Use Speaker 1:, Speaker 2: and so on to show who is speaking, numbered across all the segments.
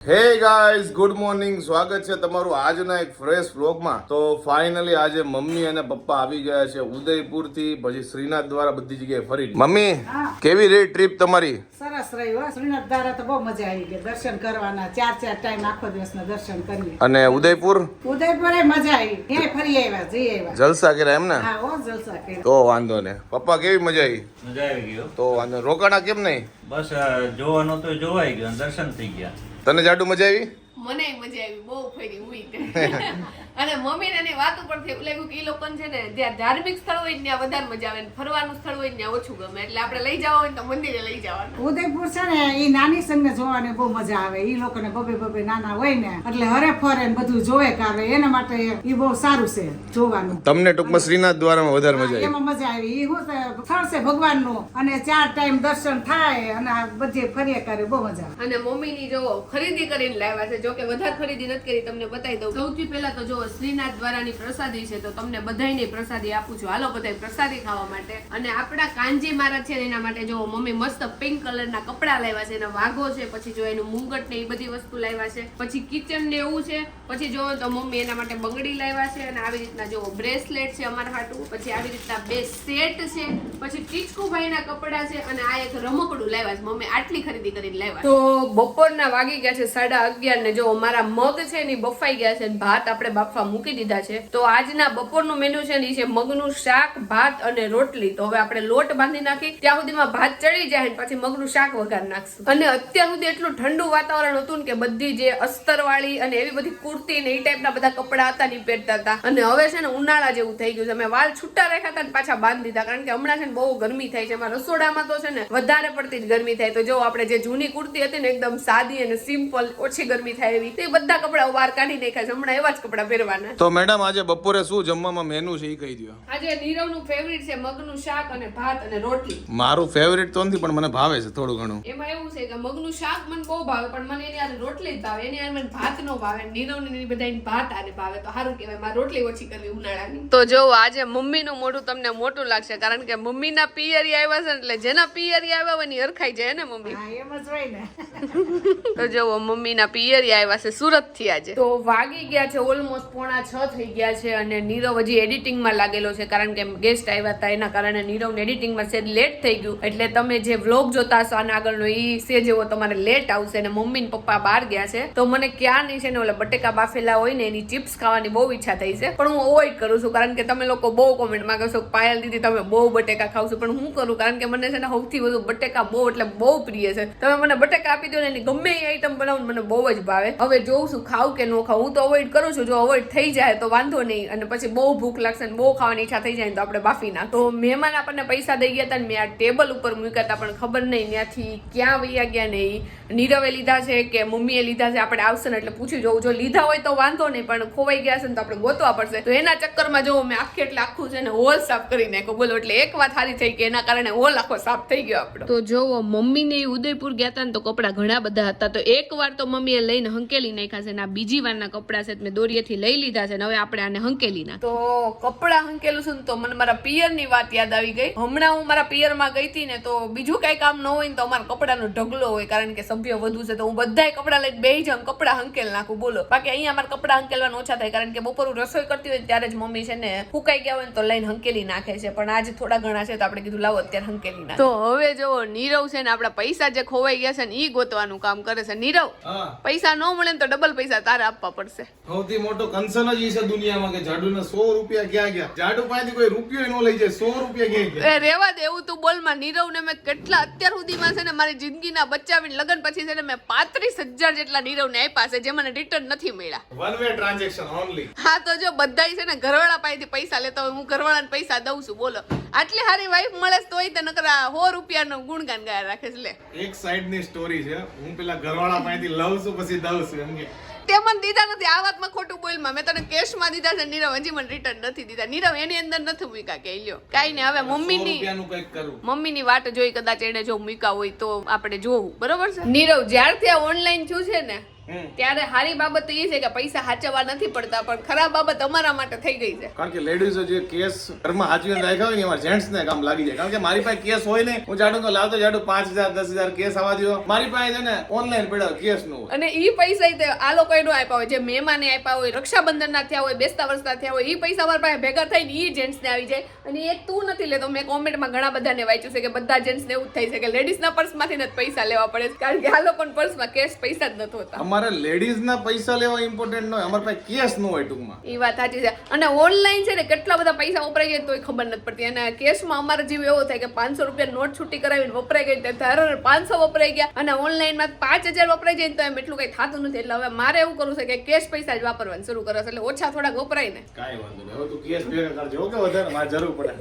Speaker 1: Hey guys good morning સ્વાગત છે તમારું આજના એક ફ્રેશ વ્લોગમાં તો ફાઇનલી આજે મમ્મી અને પપ્પા આવી ગયા છે ઉદયપુરથી પછી શ્રીનાથ દ્વારા બધી જગ્યાએ ફરી. મમ્મી કેવી રહી ટ્રીપ તમારી?
Speaker 2: સરસ રહ્યું હો. શ્રીનાથ દ્વારા તો બહુ મજા આવી ગઈ દર્શન કરવાના ચાર ચાર ટાઈમ આખો દિવસના દર્શન કરીએ.
Speaker 1: અને ઉદયપુર?
Speaker 2: ઉદયપુરે મજા આવી. ફરી આવ્યા જઈ આવ્યા.
Speaker 1: જલસા કર્યા એમ ને?
Speaker 2: હા હો જલસા કર્યા.
Speaker 1: તો વાંધો ને. પપ્પા કેવી મજા આવી?
Speaker 3: મજા આવી ગયો
Speaker 1: તો વાંધો રોકાણા કેમ નહીં?
Speaker 3: બસ જોવાનું તો જોવાઈ ગયું દર્શન થઈ ગયા.
Speaker 1: તને જાડુ મજા આવી?
Speaker 4: મને મજા આવી બહુ ફરી હું અને મમ્મી ને વાતો પરથી એવું લાગ્યું કે એ લોકોને છે ને જ્યાં ધાર્મિક સ્થળ હોય ત્યાં વધારે મજા આવે ને ફરવાનું સ્થળ હોય ત્યાં ઓછું ગમે. એટલે આપણે લઈ જવા હોય તો મંદિરે લઈ જવાનું.
Speaker 2: ઉદયપુર છે ને એ નાની સંઘને જોવાની બહુ મજા આવે. એ લોકોને બબે બબે નાના હોય ને એટલે હરે ફરે ને બધું જોવે કાઢે એના માટે એ બહુ સારું છે જોવાનું.
Speaker 1: તમને ટૂંકમાં શ્રીનાથ દ્વારામાં વધારે મજા આવી.
Speaker 2: એમાં મજા આવી. એ શું છે સ્થળ છે ભગવાનનું અને ચાર ટાઈમ દર્શન થાય અને બધે ફર્યા કરે બહુ મજા આવે.
Speaker 4: અને મમ્મીની જો ખરીદી કરીને લાવ્યા છે જો કે વધારે ખરીદી નથી કરી તમને બતાવી દઉં. સૌથી પહેલા તો જો શ્રીનાથ દ્વારાની પ્રસાદી છે તો તમને બધાયની પ્રસાદી આપું છું. હાલો બધા પ્રસાદી ખાવા માટે. અને આપણા કાંજી મારા છે એના માટે જો મમ્મી મસ્ત પિંક કલરના કપડા લાવ્યા છે એના વાઘો છે પછી જો એનું મુંગટ ને એ બધી વસ્તુ લાવ્યા છે પછી કિચન ને એવું છે પછી જો તો મમ્મી એના માટે બંગડી લાવ્યા છે અને આવી રીતના જો બ્રેસલેટ છે અમારા હાટું પછી આવી રીતના બે સેટ છે પછી ટીચકુભાઈ ના કપડા છે અને આ એક રમકડું લાવ્યા છે. મમ્મી આટલી ખરીદી કરીને લાવ્યા તો બપોરના વાગી ગયા છે સાડા અગિયાર ને જો મારા મગ છે ને બફાઈ ગયા છે ભાત આપણે બાફવા મૂકી દીધા છે, તો આજના બપોરનું મેનુ છે ને એ છે મગનું શાક, ભાત અને રોટલી. તો હવે આપણે લોટ બાંધી નાખી, ત્યાં સુધીમાં ભાત ચડી જાય ને પછી મગનું શાક વઘાર નાખશું. અને અત્યાર સુધી એટલું ઠંડુ વાતાવરણ હતું ને કે બધી જે અસ્તર વાળી અને એવી બધી કુર્તી ને એ ટાઈપના બધા કપડા હતા ને પહેરતા હતા. અને હવે છે ને ઉનાળા જેવું થઈ ગયું છે. અમે વાળ છૂટા રાખ્યા હતા ને પાછા બાંધી દીધા. કારણ કે હમણાં છે ને બહુ ગરમી થાય છે. એમાં રસોડામાં તો છે ને વધારે પડતી જ ગરમી થાય. તો જો આપણે જે જૂની કુર્તી હતી ને એકદમ સાદી અને સિમ્પલ ઓછી ગરમી થાય એવી તે બધા કપડા બહાર કાઢી નાખ્યા છે. હમણાં એવા જ કપડા પહેરવાના.
Speaker 1: તો મેડમ આજે બપોરે શું જમવામાં મેનુ છે એ કહી દો
Speaker 4: આજે નીરવનું ફેવરિટ છે મગનું શાક અને ભાત અને રોટલી.
Speaker 1: મારું ફેવરેટ તો નથી પણ મને ભાવે છે થોડું ઘણું.
Speaker 4: એમાં એવું છે કે મગનું શાક મને બહુ ભાવે પણ મને એની આજે રોટલી જ ભાવે. એની આજે મને ભાત નો ભાવે. નીરવ ને બધા ભાત આને ભાવે. તો સારું કહેવાય મારે રોટલી ઓછી કરવી ઉનાળાની. તો જો આજે મમ્મીનું મોઢું તમને મોટું લાગશે કારણ કે મમ્મીના પિયરી આવ્યા છે ને એટલે જેના પિયરી આવ્યા હોય એની હરખાઈ જાય ને મમ્મી?
Speaker 2: હા એમ જ હોય ને.
Speaker 4: તો જુઓ મમ્મીના પિયરી આવ્યા છે, સુરતથી આજે તો વાગી ગયા છે ઓલમોસ્ટ પોણા છ થઈ ગયા છે અને નીરવ હજી એડિટિંગમાં લાગેલો છે, કારણ કે ગેસ્ટ આવ્યા હતા, એના કારણે નીરવને એડિટિંગમાં સેજ લેટ થઈ ગયું. એટલે તમે જે વ્લોગ જોતા હશો આના આગળનો એ સેજ એવો તમારે લેટ આવશે અને મમ્મી ને પપ્પા બહાર ગયા છે. તો મને ક્યાં નહીં છે ને ઓલા બટેકા બાફેલા હોય ને એની ચિપ્સ ખાવાની બહુ ઈચ્છા થઈ છે. પણ હું અવોઇડ કરું છું, કારણ કે તમે લોકો બહુ કોમેન્ટમાં કહેશો કે પાયલ દીદી, તમે બહુ બટેકા ખાવ છો. પણ હું કરું, કારણ કે મને છે ને સૌથી વધુ બટેકા બહુ, એટલે બહુ પ્રિય છે. તમે મને બટેકા આપી દો ને એની ગમે એ આઈટમ બનાવું મને બહુ જ ભાવે. હવે જોઉં છું ખાવ કે ન ખાવ હું તો અવોઈડ કરું છું. જો અવોઇડ થઈ જાય તો વાંધો નહીં. અને પછી બહુ ભૂખ લાગશે ને બહુ ખાવાની ઈચ્છા થઈ જાય તો આપણે બાફી ના તો મહેમાન આપણને પૈસા દઈ ગયા હતા મેં આ ટેબલ ઉપર મૂક્યા હતા, પણ ખબર નહીં ત્યાંથી ક્યાં વૈયા ગયા નહીં નીરવે લીધા છે કે મમ્મીએ લીધા છે, આપણે આવશે ને એટલે પૂછી જોઉં. જો લીધા હોય તો વાંધો નહીં, પણ ખોવાઈ ગયા છે ને તો આપણે ગોતવા પડશે. તો એના ચક્કરમાં જો મેં આખી એટલે આખું છે ને હોલ સાફ કરી નાખ્યો. બોલો, એટલે એક વાત સારી થઈ કે એના કારણે હોલ આખો સાફ થઈ ગયો આપણો. તો જોવો મમ્મી ને ઉદયપુર ગયા હતા ને તો કપડા ઘણા બધા હતા. તો એક વાર તો મમ્મીએ લઈને હંકેલી નાખ્યા છે ને આ બીજી વારના કપડા છે મેં દોરીએથી લઈ લીધા છે હવે આપણે આને હંકેલી ના તો કપડાં હંકેલું છું ને તો મને મારા પિયરની વાત યાદ આવી ગઈ. હમણાં હું મારા પિયરમાં ગઈ હતી ને તો બીજું કઈ કામ ન હોય ને તો અમારા કપડાનો ઢગલો હોય કારણ કે સભ્યો વધુ છે તો હું બધાય કપડા લઈને બે જાઉં કપડા હંકેલ નાખું બોલો. બાકી અહીંયા અમારા કપડા હંકેલવાના ઓછા થાય કારણ કે બપોરું રસોઈ કરતી હોય ત્યારે જ મમ્મી છે ને ફૂકાઈ ગયા હોય ને તો લઈને હંકેલી નાખે છે. પણ આજે થોડા ઘણા છે તો આપણે કીધું લાવો અત્યારે હંકેલી નાખે તો હવે જો નીરવ છે ને આપણા પૈસા જે ખોવાઈ ગયા છે ને એ ગોતવાનું કામ કરે છે. નીરવ
Speaker 1: હા.
Speaker 4: પૈસા ન મળે તો ડબલ પૈસા તારે આપવા પડશે.
Speaker 1: સૌથી મોટો કન્સર્ન જ છે દુનિયામાં કે જાડુના સો રૂપિયા ક્યાં ગયા? જાડુ પાસેથી કોઈ રૂપિયો ન લઈ જાય સો રૂપિયા ક્યાં ગયા?
Speaker 4: એ રેવા દે એવું તું બોલમાં નીરવ ને મેં કેટલા અત્યાર સુધીમાં છે ને મારી જિંદગીના બચાવીને લગ્ન પછી છે ને મેં પાંત્રીસ હજાર જેટલા નીરવ ને આપ્યા છે જે મને રિટર્ન નથી મળ્યા.
Speaker 1: વન વે ટ્રાન્ઝેક્શન ઓનલી
Speaker 4: હા તો જો બધાય છે ને ઘરવાળા પાસેથી પૈસા લેતા હોય હું ઘરવાળાને પૈસા દઉં છું બોલો. આટલી સારી વાઈફ મળે તોય તે નકરા સો રૂપિયાનો ગુણગાન ગાયા રાખે છે લે.
Speaker 1: એક સાઈડની સ્ટોરી છે. હું પેલા ઘરવાળા પાસેથી લઉં છું પછી એમ કે.
Speaker 4: તે મને દીધા નથી. આ વાતમાં ખોટું બોલ મેં તને કેશમાં દીધા છે નીરવ. હજી મને રિટર્ન નથી દીધા. નીરવ એની અંદર નથી મૂકા કે લ્યો. કાઈ ને હવે
Speaker 1: મમ્મી
Speaker 4: મમ્મીની
Speaker 1: ની
Speaker 4: મમ્મીની વાટ જોઈ કદાચ એને જો મૂકા હોય તો આપણે જોવું. બરોબર છે? નીરવ જ્યારથી આ ઓનલાઈન થયું છે ને. ત્યારે સારી બાબત તો એ છે કે પૈસા સાચવવા નથી પડતા પણ ખરાબ બાબત અમારા માટે થઈ ગઈ છે.
Speaker 1: કારણ કે લેડીઝો જે કેસ ઘરમાં હાચવીને રાખ્યા હોય ને એમાં જેન્ટ્સ ને કામ લાગી જાય. કારણ કે મારી પાસે કેસ હોય ને હું જાડું તો લાવતો જાડું પાંચ હજાર દસ હજાર કેસ આવવા દો મારી પાસે છે ને ઓનલાઈન પડ્યો કેસનું
Speaker 4: અને એ પૈસા આ લોકો નો આપ્યા હોય જે મહેમાને આપ્યા હોય રક્ષાબંધન ના થયા હોય બેસતા વર્ષના થયા હોય એ પૈસા અમારા પાસે ભેગા થઈને ઈ જેન્ટ્સ ને આવી જાય. અને એ તું નથી લેતો. મેં કોમેન્ટમાં ઘણા બધાને વાંચ્યું છે કે બધા જેન્ટ્સ ને એવું જ થાય છે કે લેડીઝ ના પર્સમાંથી જ પૈસા લેવા પડે કારણ કે આ લોકોના પર્સમાં કેશ પૈસા જ નથી હોતા.
Speaker 1: અમારે લેડીઝ ના પૈસા લેવા ઇમ્પોર્ટન્ટ ન હોય. અમારી પાસે કેશ ન હોય ટૂંકમાં.
Speaker 4: એ વાત સાચી છે. અને ઓનલાઈન છે ને કેટલા બધા પૈસા વપરાઈ જાય તોય ખબર નથી પડતી. અને કેશમાં અમારે જીવ એવો થાય કે પાંચસો રૂપિયા નોટ છૂટી કરાવીને વપરાઈ ગઈ ત્યારે ધારો પાંચસો વપરાઈ ગયા અને ઓનલાઈનમાં પાંચ હજાર વપરાઈ જાય ને તો એમ એટલું કઈ થતું નથી. એટલે હવે મારે એવું કરવું છે કે કેશ પૈસા જ વાપરવાનું શરૂ કરો. એટલે ઓછા થોડાક વપરાય ને.
Speaker 1: કાંઈ વાંધો નહીં. હવે તું કેશ ભેગા કરજો કે વધારે? મારે જરૂર પડે.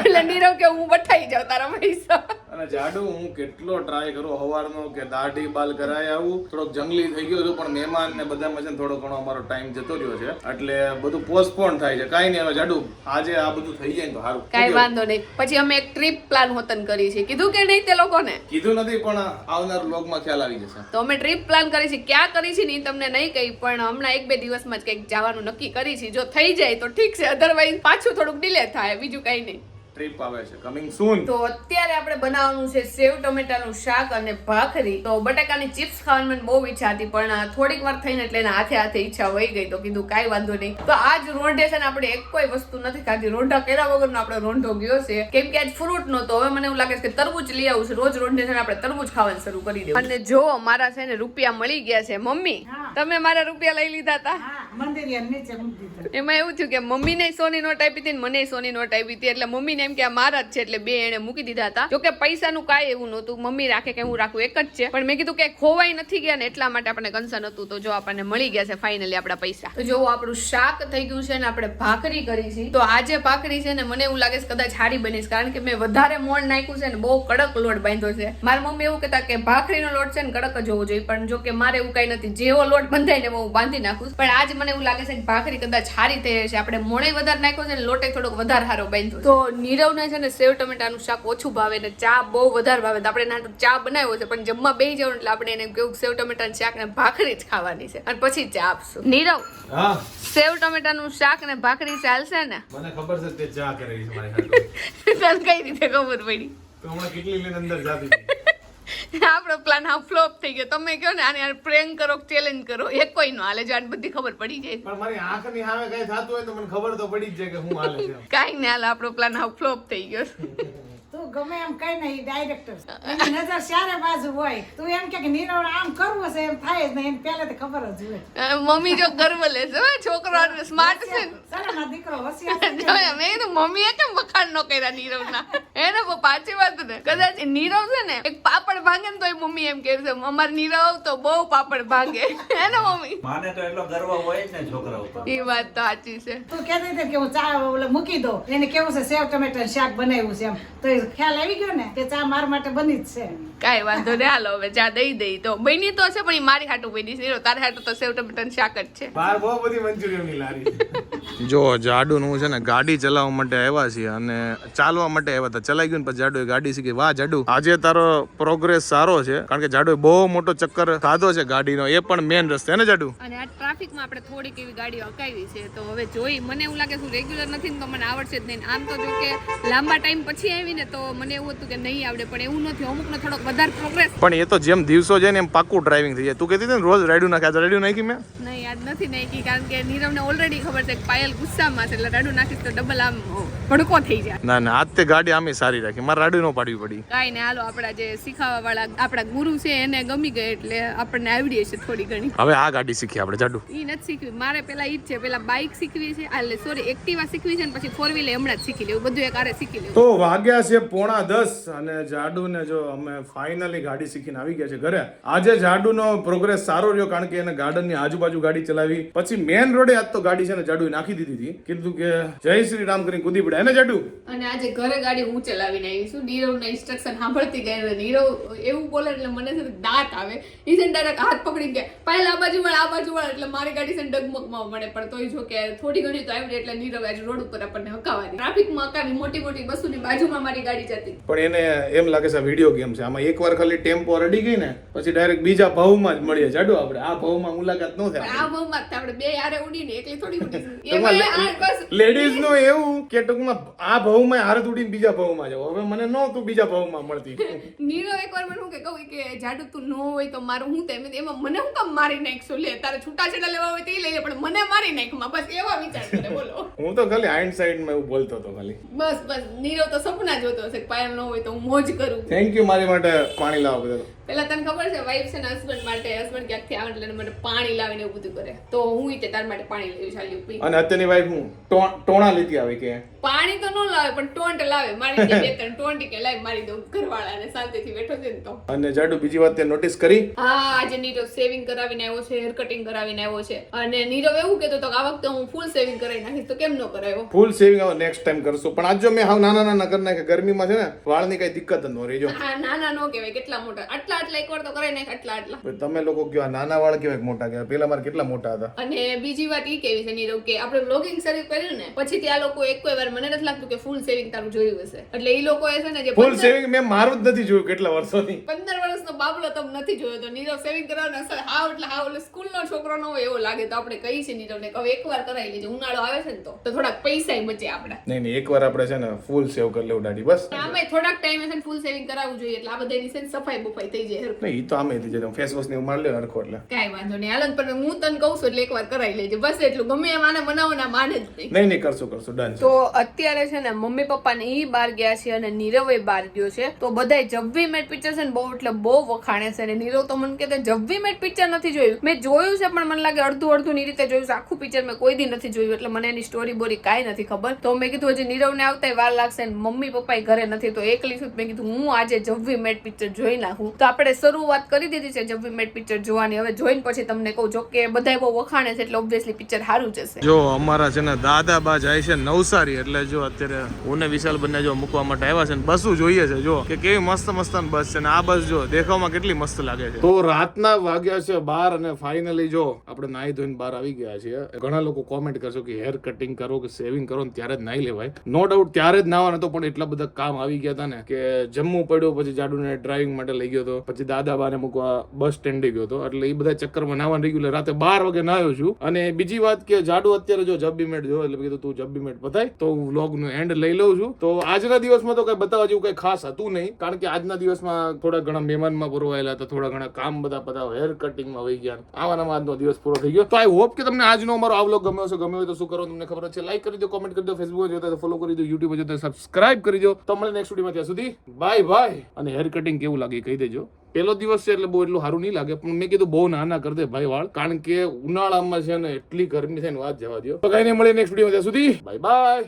Speaker 4: એટલે નીરવ કે હું બઠાઈ જાઉં તારા પૈસા.
Speaker 1: અને જાડુ હું કેટલો ટ્રાય કરું સવારનો કે દાઢી બાલ કરાય આવું. થોડોક જંગલી થઈ ગયો છું પણ મહેમાન ને બધામાં છે થોડો ઘણો અમારો ટાઈમ જતો રહ્યો છે. એટલે બધું પોસ્ટપોન થાય છે. કાંઈ નહીં હવે જાડુ આજે આ બધું થઈ જાય તો સારું.
Speaker 4: કાંઈ વાંધો નહીં. પછી અમે એક ટ્રીપ પ્લાન હોતન કરી છે. કીધું કે નહીં તે લોકોને?
Speaker 1: કીધું નથી પણ આવનાર વ્લોગમાં ખ્યાલ આવી જશે.
Speaker 4: તો અમે ટ્રીપ પ્લાન કરી છે. ક્યાં કરી છે ને ઈ તમને નહીં કહી પણ હમણાં એક બે દિવસમાં જ કંઈક જવાનું નક્કી કરી છે. જો થઈ જાય તો ઠીક છે. અધરવાઇઝ પાછું થોડુંક ડિલે થાય. બીજું કંઈ નહીં.
Speaker 1: ટ્રીપ આવે છે. કમિંગ સૂન
Speaker 4: તો અત્યારે આપણે બનાવવાનું છે સેવ ટમેટાનું શાક અને ભાખરી. તો બટાકાની ચિપ્સ ખાવાની મને બહુ ઈચ્છા હતી પણ થોડીક વાર થઈને એટલે એના હાથે હાથે ઈચ્છા વહી ગઈ તો કીધું કાંઈ વાંધો નહીં. તો આજ રોંઢે છે ને આપણે એક કોઈ વસ્તુ નથી ખાધી. રોંઢા કર્યા વગરનો આપણે રોંઢો ગયો છે. કેમ કે આજ ફ્રૂટ નો તો હવે મને એવું લાગે છે કે તરબૂચ લઈ આવું છે. રોજ રોંઢે છે ને આપણે તરબૂચ ખાવાનું શરૂ કરી દેવું. અને જો મારા છે ને રૂપિયા મળી ગયા છે. મમ્મી તમે મારા રૂપિયા લઈ લીધા હતા
Speaker 2: હા મંદિરિયા નીચે મૂકી દીધું.
Speaker 4: એમાં એવું થયું કે મમ્મીને સોની નોટ આપી હતી મને સોની નોટ આપી હતી. એટલે મમ્મીને એમ કે આ મારા જ છે એટલે બે એને મૂકી દીધા હતા. જોકે પૈસાનું કાંઈ એવું નહોતું. મમ્મી રાખે કે હું રાખું એક જ છે. પણ મેં કીધું કે ખોવાઈ નથી ગયા ને એટલા માટે આપણે કન્સર્ન હતું. તો જો આપણને મળી ગયા છે ફાઇનલી આપણા પૈસા. તો જો આપણું શાક થઈ ગયું છે ને આપણે ભાખરી કરી છે તો આજે ભાખરી છે ને મને એવું લાગે છે કદાચ હારી બનીશ કારણ કે મેં વધારે મોણ નાખ્યું છે ને બહુ કડક લોટ બાંધ્યો છે. મારા મમ્મી એવું કહેતા કે ભાખરીનો લોટ છે ને કડક જ હોવો જોઈએ. પણ જો કે મારે એવું કઈ નથી. જેવો લોટ બંધાય ને એવો હું બાંધી નાખું પણ આજ મને એવું લાગે છે કે ભાખરી કદાચ હારી થઈ છે આપણે મોણે વધારે નાખ્યો છે ને લોટે થોડોક વધારે હારો બાંધ્યો છે. તો નીરવને છે ને સેવ ટમેટાનું શાક ઓછું ભાવે ને ચા બહુ વધારે ભાવે. તો આપણે એના ચા બનાવ્યો છે પણ જમવા બેસી જવાનું એટલે આપણે એને કેવું સેવ ટમેટાનું શાક ને ભાખરી જ ખાવાની છે. અને પછી ચા આપશું. નીરવ સેવ ટમેટાનું શાક ને ભાખરી ચાલશે ને?
Speaker 1: મને ખબર છે તે ચા કરે છે મારી.
Speaker 4: તને કઈ રીતે ખબર પડી?
Speaker 1: તો હમણાં કેટલી લઈને અંદર જાતી.
Speaker 4: આપણો પ્લાન હા ફ્લોપ થઈ ગયો. તમે કહો ને આને પ્રેન્ક કરો ચેલેન્જ કરો. એ કોઈ નો હાલે જો આને બધી ખબર પડી જાય
Speaker 1: પણ મારી આંખની સામે કઈ થતું હોય તો મને ખબર તો પડી જ જાય કે હું હાલે છે.
Speaker 4: કાંઈ ને હાલ આપણો પ્લાન હા ફ્લોપ થઈ ગયો.
Speaker 2: ગમે એમ કઈ નહીં ડાયરેક્ટર નજર ચારે બાજુ હોય. તું એમ કે નીરવ આમ કરવું છે એમ થાય જ નહીં. એને તો ખબર જ હોય.
Speaker 4: મમ્મી જો ગર્વ લેશે હો, છોકરો સ્માર્ટ છે. ને.
Speaker 2: સારા દીકરો હોશિયાર
Speaker 4: મેં કીધું મમ્મીએ કેમ વખાણ ન કર્યા નીરવના? એને બહુ પાછી વાત ને કદાચ એ નીરવ છે ને એક પાપડ ભાંગે ને તોય મમ્મી એમ કે છે અમાર નીરવ તો બહુ પાપડ ભાંગે. હે ને મમ્મી?
Speaker 3: માને તો એટલો ગર્વ હોય જ ને છોકરા ઉપર.
Speaker 4: એ વાત તો સાચી છે.
Speaker 2: તું કહેતી હતી કે હું ચા મૂકી દઉં. એને કેવું છે સેવ ટમેટા શાક બનાવ્યું છે એમ. તો એ ખ્યાલ આવી ગયો ને કે ચા મારા માટે બની જ છે.
Speaker 4: કાંઈ વાંધો નહીં હાલો હવે ચા દઈ દઈ. તો બની તો છે પણ ઈ મારી હાટું બની છે. તારે હાટું તો સેવ ટમેટાનું શાક જ છે.
Speaker 1: બહાર બહુ બધી મંચુરિયનની લારી. જો જાડુ નું છે ને ગાડી ચલાવવા માટે આવ્યા છીએ અને ચાલવા માટે આવ્યા હતા. ચલાઈ ગયું ને પછી જાડુએ ગાડી શીખી. વાહ જાડુ. આજે તારો પ્રોગ્રેસ સારો છે કારણ કે જાડુએ બહુ મોટો ચક્કર ખાધો છે ગાડીનો. એ પણ મેન રસ્તે ને જાડુ?
Speaker 4: અને આ ટ્રાફિકમાં આપણે થોડીક એવી ગાડીઓ અકાવી છે. તો હવે જોઈ મને એવું લાગે શું રેગ્યુલર નથી ને તો મને આવડશે જ નહીં. આમ તો જો કે લાંબા ટાઈમ પછી આવી ને તો મને એવું હતું કે નહીં આવડે પણ એવું નથી. અમુકનો થોડોક વધારે પ્રોગ્રેસ
Speaker 1: પણ એ તો જેમ દિવસો જાય ને એમ પાકું ડ્રાઇવિંગ થઈ જાય. તું કહેતી હતી ને રોજ રાડ્યું નાખે. તો રાડ્યું નાખી મેં?
Speaker 4: નહીં યાદ નથી નાખી કારણ કે નીરવને ઓલરેડી ખબર છે કે પાયલ ગુસ્સામાં છે એટલે રાડ્યું નાખીશ તો ડબલ આમ ભડકો થઈ જાય.
Speaker 1: ના ના આજ તે ગાડી આમે સારી રાખી. મારે રાડ્યું ન પાડવી પડી.
Speaker 4: કાંઈ ને હાલો આપણા જે શીખાવા વાળા આપણા ગુરુ છે એને ગમી ગઈ એટલે આપણને આવડી છે થોડી ઘણી.
Speaker 1: હવે આ ગાડી શીખી આપણે જાડુ.
Speaker 4: ઈ નથી શીખવી. મારે પેલા ઈ જ છે પેલા બાઇક શીખવી છે એટલે સોરી એક્ટિવા શીખવી છે ને પછી ફોર વ્હીલર હમણાં જ શીખી લેવું. બધું એક આરે શીખી લેવું.
Speaker 1: તો વાગ્યા છે પોણા દસ અને જાડુને જો અમે ફાઇનલી ગાડી શીખીને આવી ગયા છે ઘરે. આજે જાડુનો પ્રોગ્રેસ સારો રહ્યો કારણ કે એને ગાર્ડનની આજુબાજુ ગાડી ચલાવી. પછી મેન રોડે આજ તો ગાડી છે ને જાડુ નાખી દીધી હતી. કીધું કે જય શ્રી રામ કરીને કૂદી પડે. એને જાડુ?
Speaker 4: અને આજે ઘરે ગાડી હું ચલાવીને આવી છું. નીરવના ઇન્સ્ટ્રક્શન સાંભળતી અને નીરવ એવું બોલે એટલે મને છે દાંત આવે. છે ડાયરેક્ટ હાથ પકડી ગયા પહેલા આ બાજુ વળ, આ બાજુ વળ. એટલે મારી ગાડી છે ને ડગમગમાં મળે પણ તોય જો કે થોડી ઘણી તો આવી એટલે નીરવ આજે રોડ ઉપર આપણને હકાવાની ટ્રાફિકમાં હકાવી મોટી મોટી બસોની બાજુમાં મારી ગાડી જતી
Speaker 1: પણ એને એમ લાગે છે વીડિયો ગેમ છે. આમાં એકવાર ખાલી ટેમ્પો રડી ગઈ ને પછી ડાયરેક્ટ બીજા ભાવમાં જ મળીએ જાડો આપણે. આ ભાવમાં મુલાકાત ન થાય
Speaker 4: આ ભાવમાં આપણે બે યારે ઉડીને એકલી થોડી બસ
Speaker 1: લેડીઝનું એવું કે ટૂંકમાં આ ભાવમાં હાર ઉડીને બીજા ભાવમાં જાવ હવે મને ન તું બીજા ભાવમાં મળતી.
Speaker 4: નીરવ એકવાર મને શું કે કહું કે જાડુ તું ન હોય તો મારું હું તેમ એમાં મને હું કામ મારી નાખશું? લે તારે છૂટાછેડા લેવા હોય તે લઈ લે પણ મને મારી નાખમાં બસ એવા વિચાર કરે બોલો.
Speaker 1: હું તો ખાલી હાઇન્ડ સાઈડમાં એવું બોલતો હતો ખાલી.
Speaker 4: બસ બસ. નીરો તો સપના જોતો પાયલ ન હોય તો હું મોજ કરું.
Speaker 1: થેન્ક યુ મારી માટે પાણી લાવો બદલ
Speaker 4: પેલા તને ખબર છે વાઈફ છે ને હસબન્ડ માટે હસબન્ડ ક્યાંકથી આવે એટલે મને પાણી લાવીને એવું બધું કરે. તો હું તે તાર માટે પાણી લઈ ચાલ્યું પી.
Speaker 1: અને અત્યારની વાઈફ હું? ટોણા લીધી આવે કે?
Speaker 4: પાણી તો ન લાવે પણ ટોન્ટ લાવે. મારી બે ત્રણ ટોન્ટ કે લાવી મારી દઉં ઘરવાળાને શાંતિથી બેઠો છે ને તો.
Speaker 1: અને જાડુ બીજી વાત તે નોટિસ કરી?
Speaker 4: હા આજે નીરવ સેવિંગ કરાવીને આવ્યો છે હેર કટિંગ કરાવીને આવ્યો છે. અને નીરવ એવું કહેતો તો આ વખતે હું ફૂલ સેવિંગ કરાવી નાખીશ તો કેમ ન કરાવ્યો
Speaker 1: ફૂલ સેવિંગ હવે નેક્સ્ટ ટાઈમ કરશું. પણ આજ જો મેં હાવ નાના નાના કરી નાખ્યા ગરમીમાં છે ને વાળની કઈ દિક્કત ન રહી જો.
Speaker 4: હા નાના નો કહેવાય કેટલા મોટા. આટલા આટલા એક વાર તો કરાય નાખ આટલા આટલા.
Speaker 1: તમે લોકો કયો નાના વાળ કેવા મોટા કેવા? પેલા મારે કેટલા મોટા હતા?
Speaker 4: અને બીજી વાત ઈ કેવી છે નીરવ કે આપણે બ્લોગિંગ શરૂ કર્યું ને પછી ત્યાં લોકો એક કોઈ વાર મને નથી લાગતું કે ફૂલ સેવિંગ તારું જોયું હશે. એટલે એ લોકો એ છે ને જે
Speaker 1: ફૂલ સેવિંગ મેં મારું જ નથી જોયું કેટલા વર્ષોથી.
Speaker 4: પંદર વર્ષનો બાબલો તમે નથી જોયો તો નીરવ સેવિંગ કરવાનો અસર હાવ એટલે હાવ એટલે સ્કૂલનો છોકરો ન હોય એવો લાગે તો આપણે કહીએ છીએ નીરવને કે હવે એકવાર કરાવી લેજો ઉનાળો આવે છે ને તો. તો થોડાક પૈસા બચે આપણે.
Speaker 1: નહીં નહીં એકવાર આપણે છે ને ફૂલ સેવ કરી લેવું દાડી બસ.
Speaker 4: આમે થોડાક ટાઈમે છે ને ફૂલ સેવિંગ કરાવવું જોઈએ એટલે આ બધાની છે ને સફાઈ બફાઈ થઈ જાય
Speaker 1: નહીં ઈ તો આમે થઈ જાય ફેસ વોશ ને એવું મારી લે હરખો એટલે.
Speaker 4: કાઈ વાંધો નહીં. હાલો પણ હું તને કહું છું એટલે એકવાર કરાવી લેજે. બસ એટલું. ગમે એ આને બનાવો ના માને જ નહીં.
Speaker 1: નહીં નહીં કરશું કરશું. ડન
Speaker 4: તો અત્યારે છે ને મમ્મી પપ્પા ને ઈ બાર ગયા છે અને નીરવ એ બાર ગયો છે. તો બધાય જબ્બી મેટ પિક્ચર છે ને બહુ એટલે બહુ વખાણે છે. ને નીરવ તો મને કે જબ્બી મેટ પિક્ચર નથી જોયું. મેં જોયું છે પણ મને લાગે અડધું અડધું ની રીતે જોયું છે. આખું પિક્ચર મેં કોઈ દી નથી જોયું એટલે મને એની સ્ટોરી બોરી કાંઈ નથી ખબર. તો મેં કીધું હજી નીરવને આવતા વાર લાગશે ને મમ્મી પપ્પા ઘરે નથી. તો એકલી છું મેં કીધું હું આજે જબ્બી મેટ પિક્ચર જોઈ નાખું. તો આપણે શરૂઆત કરી દીધી છે જબ્બી મેટ પિક્ચર જોવાની. હવે જોઈને પછી તમને કહું જો કે બધાય બહુ વખાણે છે એટલે ઓબ્વિયસલી પિક્ચર સારું જશે
Speaker 1: જો અમારા છે ને દાદા બા જાય છે નવસારી એટલે જો અત્યારે હું ને વિશાલ બંને જો મૂકવા માટે આવ્યા છે ને બસો જોઈએ છે જો કે કેવી મસ્ત મસ્ત બસ છે ને આ બસ જો દેખાવમાં કેટલી મસ્ત લાગે છે. તો રાતના વાગ્યા છે બાર અને ફાઇનલી જો આપણે નાહી ધોઈને બહાર આવી ગયા છીએ. ઘણા લોકો કોમેન્ટ કરશો કે હેર કટિંગ કરો કે સેવિંગ કરો ને ત્યારે જ નાહી લેવાય. નો ડાઉટ ત્યારે જ નાવા તો પણ એટલા બધા કામ આવી ગયા હતા ને કે જમવું પડ્યું પછી જાડુને ડ્રાઇવિંગ માટે લઈ ગયો હતો પછી દાદા બાને મૂકવા બસ સ્ટેન્ડે ગયો હતો. એટલે એ બધા ચક્કરમાં નાવાનું રેગ્યુલર રાતે બાર વાગે નાયો છું. અને બીજી વાત કે જાડુ અત્યારે જો જબ્બી મેટ જો એટલે કીધું, તું જબ્બી મેટ બતાય તો હું વ્લોગનું એન્ડ લઈ લઉં છું. તો આજના દિવસમાં તો કઈ બતાવવા જેવું કઈ ખાસ હતું નહીં. કારણ કે આજના દિવસમાં થોડા ઘણા મહેમાનમાં પુરવાયેલા હતા. થોડા ઘણા કામ બધા બધા હેર કટિંગમાં વહી ગયા. આવાનામાં આજનો દિવસ પૂરો થઈ ગયો. તો આઈ હોપ કે તમને આજનો અમારો આ વ્લોગ ગમ્યો હશે. ગમ્યો હોય તો શું કરો તમને ખબર છે લાઈક કરી દો કોમેન્ટ કરી દો ફેસબુક જોતા તો ફોલો કરી દો યુટ્યુબ જોતા સબસ્ક્રાઇબ કરી દો. તો મળે નેક્સ્ટ વિડીયોમાં ત્યાં સુધી. બાય બાય અને હેર કટિંગ કેવું લાગે કહી દેજો. પેલો દિવસ છે એટલે બહુ એટલું સારું નહીં લાગે, પણ મેં કીધું બહુ નાના કરી દે ભાઈ વાળ, કારણ કે ઉનાળામાં છે ને એટલી ગરમી થાય ને, વાત જવા દો તો કઈ નહીં મળે નેક્સ્ટ વીડિયો સુધી. Bye bye